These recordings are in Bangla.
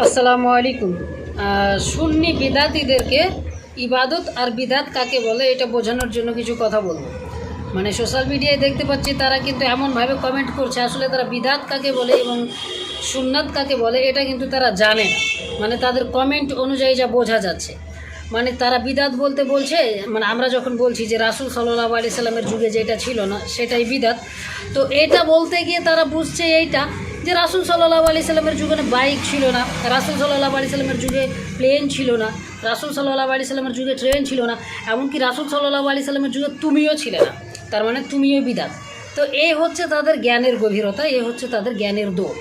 আসসালামু আলাইকুম। সুন্নি বিদাতিদেরকে ইবাদত আর বিদাত কাকে বলে এটা বোঝানোর জন্য কিছু কথা বলব। মানে সোশ্যাল মিডিয়ায় দেখতে পাচ্ছি তারা কিন্তু এমনভাবে কমেন্ট করছে, আসলে তারা বিদাত কাকে বলে এবং সুন্নাত কাকে বলে এটা কিন্তু তারা জানে না। মানে তাদের কমেন্ট অনুযায়ী যা বোঝা যাচ্ছে। মানে তারা বিদাত বলতে বলছে মানে আমরা যখন বলছি যে রাসুল সাল্লাহ আলি সাল্লামের যুগে যেটা ছিল না, সেটাই বিদাত। তো এটা বলতে গিয়ে তারা বুঝছে এইটা যে রাসুল সাল্লাহ আলি সাল্লামের যুগে বাইক ছিল না, রাসুল সাল্লাহ আলি সাল্লামের যুগে প্লেন ছিল না, রাসুল সাল্লাহ আলি সাল্লামের যুগে ট্রেন ছিল না, এমনকি রাসুল সাল্লাহ আলি সাল্লামের যুগে তুমিও ছিলে না। তার মানে তুমিও বিদাত তো এই হচ্ছে তাদের জ্ঞানের গভীরতা, এ হচ্ছে তাদের জ্ঞানের দৌড়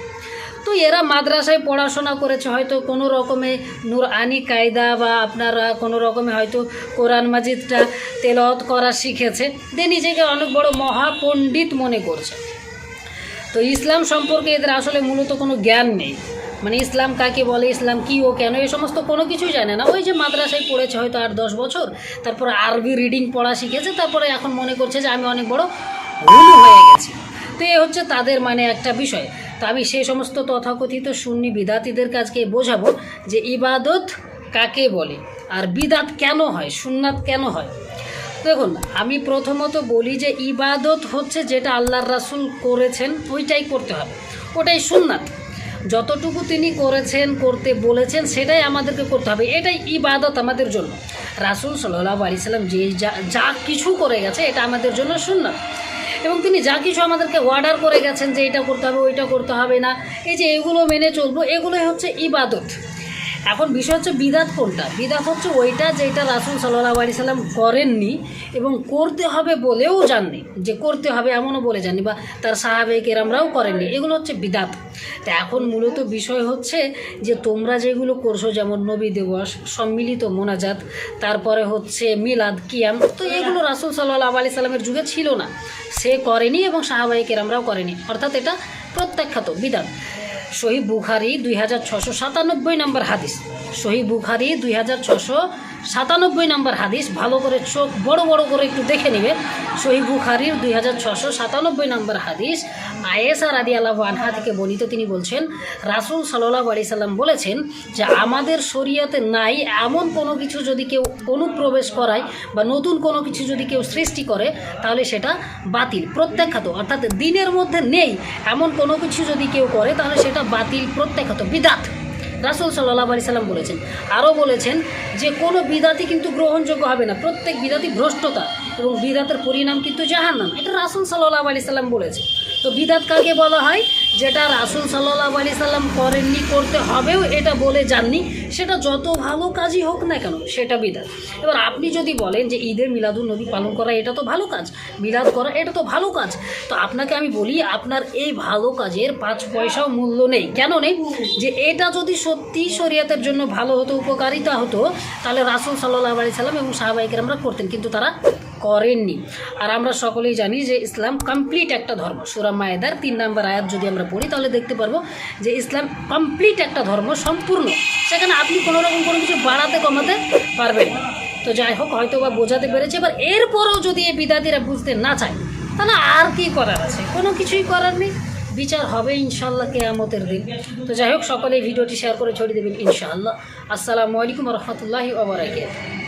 তো এরা মাদ্রাসায় পড়াশোনা করেছে, হয়তো কোনো রকমে নূর আনি কায়দা বা আপনারা কোনো রকমে হয়তো কোরআন মাজিদটা তেলত করা শিখেছে। দিয়ে নিজেকে অনেক বড় মহাপণ্ডিত মনে করছে। তো ইসলাম সম্পর্কে এদের আসলে মূলত কোনো জ্ঞান নেই। মানে ইসলাম কাকে বলে, ইসলাম কি, ও কেন এই সমস্ত কোনো কিছুই জানে না। ওই যে মাদ্রাসায় পড়েছে হয়তো আট, দশ বছর, তারপর আরবি রিডিং পড়া শিখেছে, তারপরে এখন মনে করছে যে আমি অনেক বড় হুলু হয়ে গেছি। তো এ হচ্ছে তাদের মানে একটা বিষয়। তো আমি সেই সমস্ত তথাকথিত সুন্নি বিদাতিদেরকে আজকে বোঝাবো যে ইবাদত কাকে বলে, আর বিদাত কেন হয়, সুন্নাত কেন হয়। দেখুন, আমি প্রথমত বলি যে ইবাদত হচ্ছে যেটা আল্লাহর রাসুল করেছেন, ওইটাই করতে হবে। ওটাই সুন্নাত। যতটুকু তিনি করেছেন, করতে বলেছেন, সেটাই আমাদেরকে করতে হবে। এটাই ইবাদত আমাদের জন্য। রাসুল সাল্লাহ আলি সাল্লাম যে যা কিছু করে গেছে, এটা আমাদের জন্য সুন্নাত। এবং তিনি যা কিছু আমাদেরকে অর্ডার করে গেছেন যে এটা করতে হবে, ওইটা করতে হবে না, এই যে এগুলো মেনে চলবো, এগুলোই হচ্ছে ইবাদত। এখন বিষয় হচ্ছে বিদাত কোনটা? বিদাত হচ্ছে ওইটা যেটা রাসুল সাল্লাহ আলি সাল্লাম করেননি এবং করতে হবে বলেও জাননি। যে করতে হবে এমনও বলে জাননি বা তার সাহাবে কেরামরাও করেননি। এগুলো হচ্ছে বিদাত। তা এখন মূলত বিষয় হচ্ছে যে তোমরা যেগুলো করছ, যেমন নবী দিবস, সম্মিলিত মোনাজাত, তারপরে হচ্ছে মিলাদ, কিয়াম, তো এগুলো রাসুল সাল্লাহ আলি সাল্লামের যুগে ছিল না। সে করেনি এবং সাহাবাই কেরামরাও করেনি। অর্থাৎ এটা প্রত্যাখ্যাত বিদাত। শহী বুখারি দুই হাজার ছশো সাতানব্বই নম্বর হাদিস। শহী বুখারি দুই হাজার ছশো সাতানব্বই নম্বর হাদিস। ভালো করে চোখ বড় বড় করে একটু দেখে নেবে শহী বুখারির দুই হাজার ছশো সাতানব্বই নম্বর হাদিস। আয়েসা রাদি আল্লাহ আনহা থেকে বর্ণিত তিনি বলছেন, রাসুল সাল্লাহ আলি সাল্লাম বলেছেন যে, আমাদের শরীয়তে নাই এমন কোনো কিছু যদি কেউ অনুপ্রবেশ করায় বা নতুন কোনো কিছু যদি কেউ সৃষ্টি করে, তাহলে সেটা বাতিল, প্রত্যাখ্যাত, অর্থাৎ দিনের মধ্যে নেই। এমন কোনো কিছু যদি কেউ করে, তাহলে সেটা বাতিল প্রত্যাখ্যাত বিদাত। রাসুল সাল্লাহ আলি সাল্লাম বলেছেন, আরও বলেছেন যে কোনো বিদাতি কিন্তু গ্রহণযোগ্য হবে না। প্রত্যেক বিদাতি ভ্রষ্টতা। এবং বিদাতের পরিণাম কিন্তু জাহান্নাম। এটা রাসুল সাল্লাহ আলি সাল্লাম বলেছে। তো বিদাত কাকে বলা হয়? যেটা রাসুল সাল্লাহ আলি সাল্লাম করেননি, করতে হবেও এটা বলে যাননি, সেটা যত ভালো কাজই হোক না কেন, সেটা বিদাত। এবার আপনি যদি বলেন যে ঈদের মিলাদুল নবী পালন করা এটা তো ভালো কাজ, মিলাদ করা এটা তো ভালো কাজ, তো আপনাকে আমি বলি, আপনার এই ভালো কাজের পাঁচ পয়সাও মূল্য নেই। কেন নেই? যে এটা যদি সত্যি শরীয়তের জন্য ভালো হতো, উপকারিতা হতো, তাহলে রাসুল সাল্লাহ আলি সাল্লাম এবং সাহাবাহিকের আমরা করতেন, কিন্তু তারা করেননি। আর আমরা সকলেই জানি যে ইসলাম কমপ্লিট একটা ধর্ম। সুরা মায়েদার তিন নম্বর আয়াত যদি আমরা পড়ি, তাহলে দেখতে পারব যে ইসলাম কমপ্লিট একটা ধর্ম, সম্পূর্ণ। সেখানে আপনি কোনোরকম কোনো কিছু বাড়াতে কমাতে পারবেন। না তো যাই হোক হয়তো বা বোঝাতে পেরেছে। এবার এরপরেও যদি এই বিদাতিরা বুঝতে না চায়, তাহলে আর কি করার আছে? কোনো কিছুই করার নেই। বিচার হবে ইনশাল্লাহ কেয়ামতের দিন। তো যাই হোক, সকলে ভিডিওটি শেয়ার করে ছড়িয়ে দেবেন ইনশাআল্লাহ। আসসালামু আলাইকুম রহমতুল্লাহি ওবরাকাতুহু